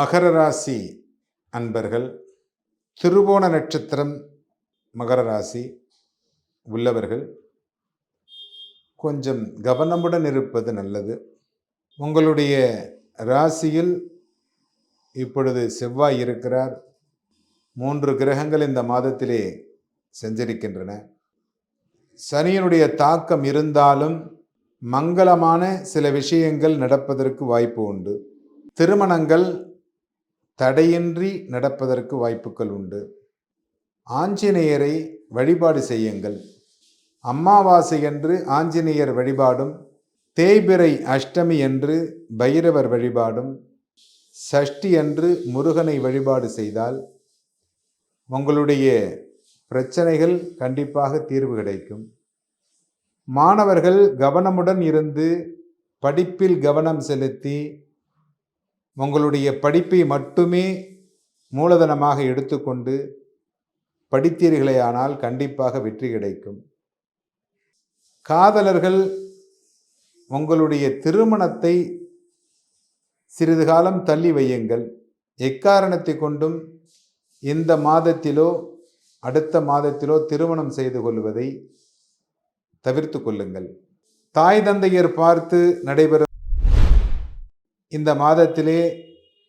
மகர ராசி அன்பர்கள் திருவோண நட்சத்திரம் மகர ராசி உள்ளவர்கள் கொஞ்சம் கவனமுடன் இருப்பது நல்லது. உங்களுடைய ராசியில் இப்பொழுது செவ்வாய் இருக்கிறார். மூன்று கிரகங்கள் இந்த மாதத்திலே செஞ்சிருக்கின்றன. சனியினுடைய தாக்கம் இருந்தாலும் மங்களமான சில விஷயங்கள் நடப்பதற்கு வாய்ப்பு உண்டு. திருமணங்கள் தடையின்றி நடப்பதற்கு வாய்ப்புகள் உண்டு. ஆஞ்சநேயரை வழிபாடு செய்யுங்கள். அம்மாவாசை என்று ஆஞ்சநேயர் வழிபாடும் தேய்பிறை அஷ்டமி என்று பைரவர் வழிபாடும் சஷ்டி என்று முருகனை வழிபாடு செய்தால் உங்களுடைய பிரச்சனைகள் கண்டிப்பாக தீர்வு கிடைக்கும். மாணவர்கள் கவனமுடன் இருந்து படிப்பில் கவனம் செலுத்தி உங்களுடைய படிப்பை மட்டுமே மூலதனமாக எடுத்துக்கொண்டு படித்தீர்களேயானால் கண்டிப்பாக வெற்றி கிடைக்கும். காதலர்கள் உங்களுடைய திருமணத்தை சிறிது காலம் தள்ளி வையுங்கள். எக்காரணத்தை கொண்டும் இந்த மாதத்திலோ அடுத்த மாதத்திலோ திருமணம் செய்து கொள்வதை தவிர்த்து கொள்ளுங்கள். தாய் தந்தையர் பார்த்து நடைபெறும் இந்த மாதத்திலே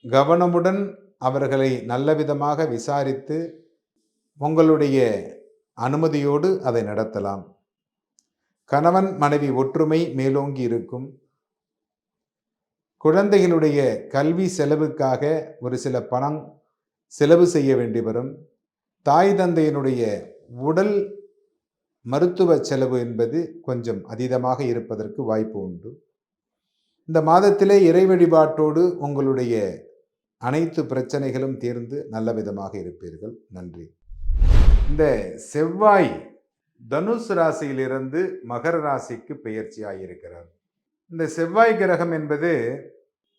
கவனமுடன் அவர்களை நல்லவிதமாக விசாரித்து உங்களுடைய அனுமதியோடு அதை நடத்தலாம். கணவன் மனைவி ஒற்றுமை மேலோங்கி இருக்கும். குழந்தைகளுடைய கல்வி செலவுக்காக ஒரு சில பணம் செலவு செய்ய வேண்டி வரும். தாய் தந்தையினுடைய உடல் மருத்துவ செலவு என்பது கொஞ்சம் அதீதமாக இருப்பதற்கு வாய்ப்பு உண்டு. இந்த மாதத்திலே இறை வழிபாட்டோடு உங்களுடைய அனைத்து பிரச்சனைகளும் தீர்ந்து நல்ல விதமாக இருப்பீர்கள். நன்றி. இந்த செவ்வாய் தனுஷ் ராசியிலிருந்து மகர ராசிக்கு பெயர்ச்சியாயிருக்கிறார். இந்த செவ்வாய் கிரகம் என்பது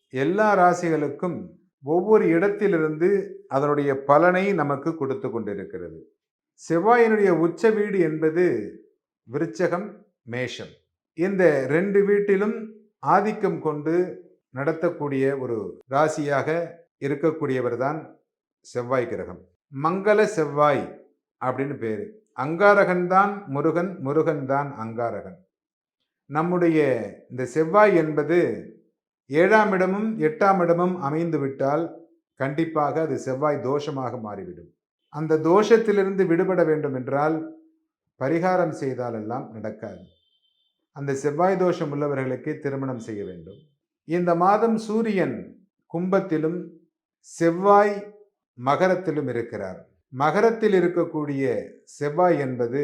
எல்லா ராசிகளுக்கும் ஒவ்வொரு இடத்திலிருந்து அதனுடைய பலனை நமக்கு கொடுத்து கொண்டிருக்கிறது. செவ்வாயினுடைய உச்ச வீடு என்பது விருச்சகம் மேஷம். இந்த ரெண்டு வீட்டிலும் ஆதிக்கம் கொண்டு நடத்தக்கூடிய ஒரு ராசியாக இருக்கக்கூடியவர் தான் செவ்வாய் கிரகம். மங்கள செவ்வாய் அப்படின்னு பேர். அங்காரகன் தான் முருகன் முருகன் தான் அங்காரகன். நம்முடைய இந்த செவ்வாய் என்பது ஏழாம் இடமும் எட்டாம் இடமும் அமைந்து விட்டால் கண்டிப்பாக அது செவ்வாய் தோஷமாக மாறிவிடும். அந்த தோஷத்திலிருந்து விடுபட வேண்டும் என்றால் பரிகாரம் செய்தாலெல்லாம் நடக்காது. அந்த செவ்வாய் தோஷம் உள்ளவர்களுக்கு திருமணம் செய்ய வேண்டும். இந்த மாதம் சூரியன் கும்பத்திலும் செவ்வாய் மகரத்திலும் இருக்கிறார். மகரத்தில் இருக்கக்கூடிய செவ்வாய் என்பது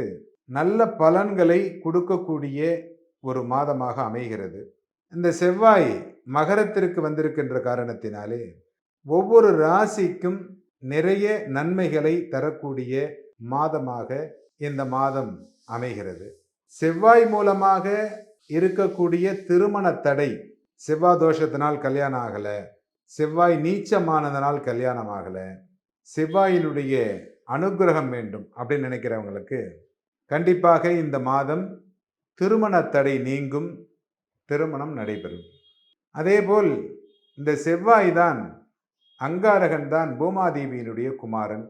நல்ல பலன்களை கொடுக்கக்கூடிய ஒரு மாதமாக அமைகிறது. இந்த செவ்வாய் மகரத்திற்கு வந்திருக்கின்ற காரணத்தினாலே ஒவ்வொரு ராசிக்கும் நிறைய நன்மைகளை தரக்கூடிய மாதமாக இந்த மாதம் அமைகிறது. செவ்வாய் மூலமாக இருக்கக்கூடிய திருமண தடை செவ்வாய் தோஷத்தினால் கல்யாணம் ஆகலை செவ்வாய் நீச்சமானதனால் கல்யாணம் ஆகலை செவ்வாயினுடைய அனுகிரகம் வேண்டும் அப்படின்னு நினைக்கிறவங்களுக்கு கண்டிப்பாக இந்த மாதம் திருமண தடை நீங்கும் திருமணம் நடைபெறும். அதேபோல் இந்த செவ்வாய் தான் அங்காரகன் தான் பூமாதேவியினுடைய குமாரன்.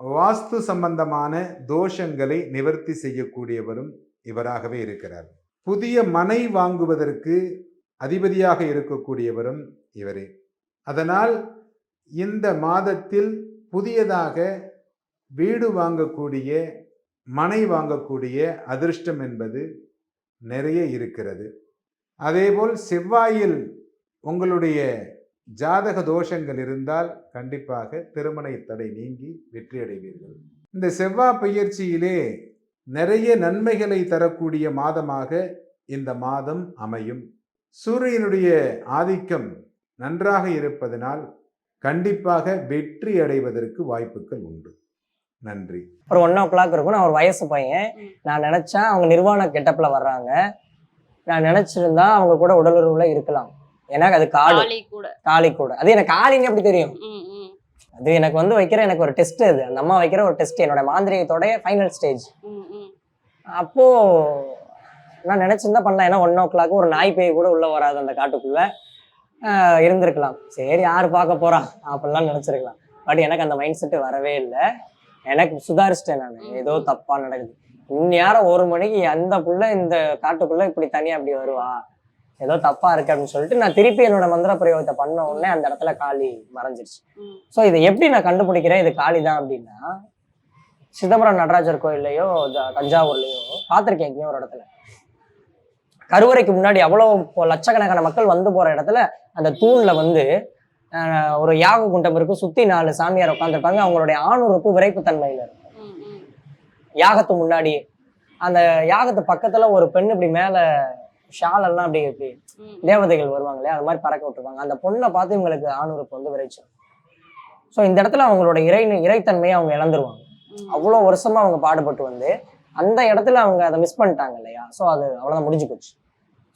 வாஸ்து சம்பந்தமான தோஷங்களை நிவர்த்தி செய்யக்கூடியவரும் இவராகவே இருக்கிறார். புதிய மனை வாங்குவதற்கு அதிபதியாக இருக்கக்கூடியவரும் இவரே. அதனால் இந்த மாதத்தில் புதியதாக வீடு வாங்கக்கூடிய மனை வாங்கக்கூடிய அதிர்ஷ்டம் என்பது நிறைய இருக்கிறது. அதேபோல் செவ்வாயில் உங்களுடைய ஜாதக தோஷங்கள் இருந்தால் கண்டிப்பாக திருமண தடை நீங்கி வெற்றியடைவீர்கள். இந்த செவ்வாய் பயிற்சியிலே நிறைய நன்மைகளை தரக்கூடிய மாதமாக இந்த மாதம் அமையும். சூரியனுடைய ஆதிக்கம் நன்றாக இருப்பதனால் கண்டிப்பாக வெற்றி அடைவதற்கு வாய்ப்புகள் உண்டு. நன்றி. ஒரு ஒன் ஓ கிளாக் இருக்கும் நான் ஒரு வயசு பையன். நான் நினைச்சேன் அவங்க நிர்வாண கெட்டப்ல வர்றாங்க. நான் நினைச்சிருந்தா அவங்க கூட உடலுறவுல இருக்கலாம். எனக்கு அது காளி கூட. காளி கூட. அது எனக்கு காளின்னு எப்படி தெரியும்? அது எனக்கு வந்து வைக்கிற எனக்கு ஒரு டெஸ்ட் அது. அந்த அம்மா வைக்கிற ஒரு டெஸ்ட் என்னோட மாந்திரிகத்தோட ஃபைனல் ஸ்டேஜ். அப்போ நான் நினைச்சிருந்தா பண்ணலாம். ஏன்னா ஒன் ஓ கிளாக் ஒரு நாய் பேய் கூட உள்ள வராது அந்த காட்டுக்குள்ள. இருந்திருக்கலாம். சரி யார் பார்க்க போறா? அப்படிலாம் நினைச்சிருக்கலாம். பட் எனக்கு அந்த மைண்ட் செட்டு வரவே இல்லை. எனக்கு சுதாரிச்சிட்டேன் நான். ஏதோ தப்பா நடக்குது. இந்நேரம் ஒரு மணிக்கு அந்த புள்ள இந்த காட்டுக்குள்ள இப்படி தனியா அப்படி வருவா? ஏதோ தப்பா இருக்கு அப்படின்னு சொல்லிட்டு நான் திருப்பி என்னோட மந்திர பிரயோகத்தை பண்ண உடனே அந்த இடத்துல காளி மறைஞ்சிருச்சு. ஸோ இதை எப்படி நான் கண்டுபிடிக்கிறேன்? இது காளி தான் அப்படின்னா சிதம்பரம் நடராஜர் கோயில்லையோ தஞ்சாவூர்லயோ பார்த்துருக்கேன் எங்கேயோ ஒரு இடத்துல. கருவறைக்கு முன்னாடி அவ்வளோ லட்சக்கணக்கான மக்கள் வந்து போற இடத்துல அந்த தூண்ல வந்து ஒரு யாக குண்டம் இருக்கும். சுத்தி நாலு சாமியார் உட்காந்துருப்பாங்க அவங்களுடைய ஆணுறுப்பு விரைப்புத்தன்மையில இருக்கும். ம், ம். யாகத்து முன்னாடி அந்த யாகத்து பக்கத்துல ஒரு பெண் இப்படி மேல ஷால் எல்லாம் அப்படி இப்படி ம். தேவதைகள் வருவாங்க இல்லையா அது மாதிரி பறக்க விட்டுருவாங்க. அந்த பொண்ணை பார்த்து இவங்களுக்கு ஆணுறுப்பு வந்து விரைச்சிடும் ஸோ இந்த இடத்துல அவங்களோட இறை இறைத்தன்மையை அவங்க இழந்துருவாங்க. அவ்வளோ வருஷமா அவங்க பாடுபட்டு வந்து அந்த இடத்துல அவங்க அதை மிஸ் பண்ணிட்டாங்க இல்லையா? ஸோ அது அவ்வளோதான் முடிஞ்சு போச்சு.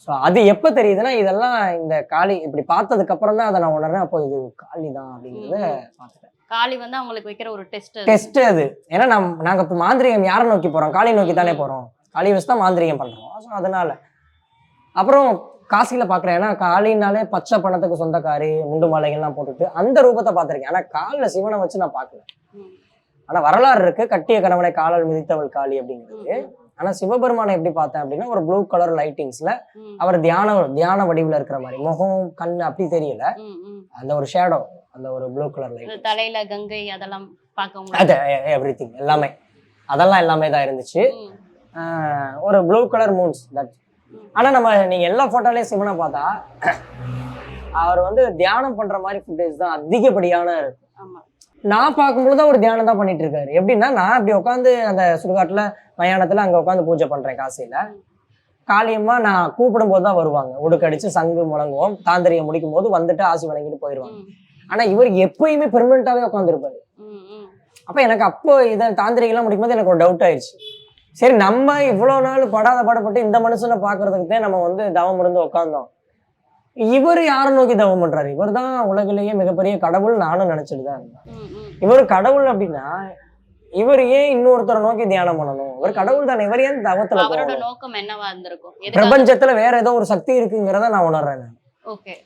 ஸோ அது எப்போ தெரியுதுன்னா இதெல்லாம் இந்த காளி இப்படி பார்த்ததுக்கு அப்புறம் தான் அதை நான் உணர்றேன். அப்போ இது காளி தான் அப்படிங்கிறத பார்த்துட்டேன். காளி வந்து அவங்களுக்கு வைக்கிற ஒரு டெஸ்ட் டெஸ்ட் அது. ஏன்னா நம் நாங்கள் இப்போ மாந்திரிகம் யாரை நோக்கி போகிறோம் காளி நோக்கி தானே போகிறோம் காளி வச்சு தான் மாந்திரிகம் பண்ணுறோம் ஸோ அதனால அப்புறம் காசியில் பார்க்குறேன் ஏன்னா காளினாலே பச்சை பணத்துக்கு சொந்தக்காரி முண்டு மாலைகள்லாம் போட்டுட்டு அந்த ரூபத்தை பார்த்துருக்கேன். ஆனால் காலில் சிவனை வச்சு நான் பார்க்கல. ஆனா வரலாறு இருக்கு. கட்டிய கணவனை காலால் மிதித்தவள் காளி அப்படிங்கிறது. ஆனா சிவபெருமானை எப்படி பார்த்தேன் அப்படின்னா ஒரு ப்ளூ கலர் லைட்டிங்ஸ்ல அவர் தியான தியான வடிவுல இருக்கிற மாதிரி முகம் கண் அப்படி தெரியல. அந்த ஒரு ஷேடோ அந்த ஒரு ப்ளூ கலர் லைட் தலையில கங்கை அதெல்லாம் பார்க்க அது எவ்ரி எல்லாமே. அதெல்லாம் எல்லாமே தான் இருந்துச்சு. ஒரு ப்ளூ கலர் மூன்ஸ் தட் ஆனா நம்ம நீங்க எல்லா போட்டோலயும் சிவனை பார்த்தா அவர் வந்து தியானம் பண்ற மாதிரி ஃபுட்டேஜ் தான் அதிகப்படியான இருக்கு. நான் பார்க்கும்பொழுது அவர் தியானம் தான் பண்ணிட்டு இருக்காரு. எப்படின்னா நான் இப்படி உட்காந்து அந்த சுடுகாட்டுல மயானத்துல அங்க உட்காந்து பூஜை பண்றேன் காசியில காளியம்மா நான் கூப்பிடும் போது தான் வருவாங்க. உடுக்கடிச்சு சங்கு முழங்குவோம். தாந்திரியம் முடிக்கும் போது வந்துட்டு ஆசி வழங்கிட்டு போயிடுவாங்க ம், ஆனா இவர் எப்பயுமே பெர்மனண்டாவே உட்காந்துருப்பாரு. அப்ப எனக்கு அப்போ இதை தாந்திரிகெல்லாம் முடிக்கும் போது எனக்கு ஒரு டவுட் ஆயிடுச்சு. சரி நம்ம இவ்வளவு நாள் படாத பாடுபட்டு இந்த மனுஷனை பாக்குறதுக்கு தான் நம்ம வந்து தவம் இருந்து உட்காந்தோம் இவர் யாரை நோக்கி தவம் பண்றாரு? இவர் தான் உலகிலேயே மிகப்பெரிய கடவுள் நானும் நினைச்சிட்டு தான் இருந்தேன். இவர் கடவுள் அப்படின்னா இவர் ஏன் இன்னொருத்தரை நோக்கி தியானம் பண்ணணும்? இவர் கடவுள் தானே இவர் ஏன் தவத்துல பிரபஞ்சத்துல வேற ஏதோ ஒரு சக்தி இருக்குங்கிறத நான் உணர்றேன்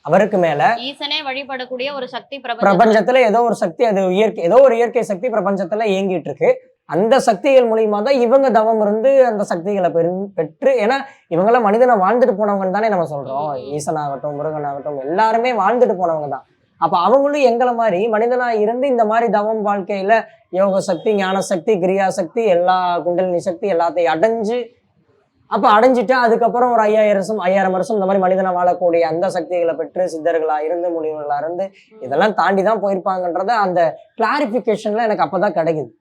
அவருக்கு மேல ஈசனே வழிபடக்கூடிய ஒரு சக்தி பிரபஞ்சத்துல ஏதோ ஒரு சக்தி அது இயற்கை ஏதோ ஒரு இயற்கை சக்தி பிரபஞ்சத்துல இயங்கிட்டு இருக்கு. அந்த சக்திகள் மூலியமா தான் இவங்க தவம் இருந்து அந்த சக்திகளை பெரு பெற்று ஏன்னா இவங்கெல்லாம் மனிதனை வாழ்ந்துட்டு போனவங்கன்னு தானே நம்ம சொல்றோம். ம். ஈசனாகட்டும் முருகன் ஆகட்டும் எல்லாருமே வாழ்ந்துட்டு போனவங்க தான். அப்ப அவங்களும் எங்களை மாதிரி மனிதனா இருந்து இந்த மாதிரி தவம் வாழ்க்கையில யோக சக்தி ஞான சக்தி கிரியா சக்தி எல்லா குண்டலினி சக்தி எல்லாத்தையும் அடைஞ்சு அப்ப அடைஞ்சிட்டு அதுக்கப்புறம் ஒரு ஐயாயிரம் வருஷம் ஐயாயிரம் வருஷம் இந்த மாதிரி மனிதனை வாழக்கூடிய அந்த சக்திகளை பெற்று சித்தர்களா இருந்து முனிவர்களா இருந்து இதெல்லாம் தாண்டி தான் போயிருப்பாங்கன்றத அந்த கிளாரிபிகேஷன்ல எனக்கு அப்பதான் கிடைக்குது.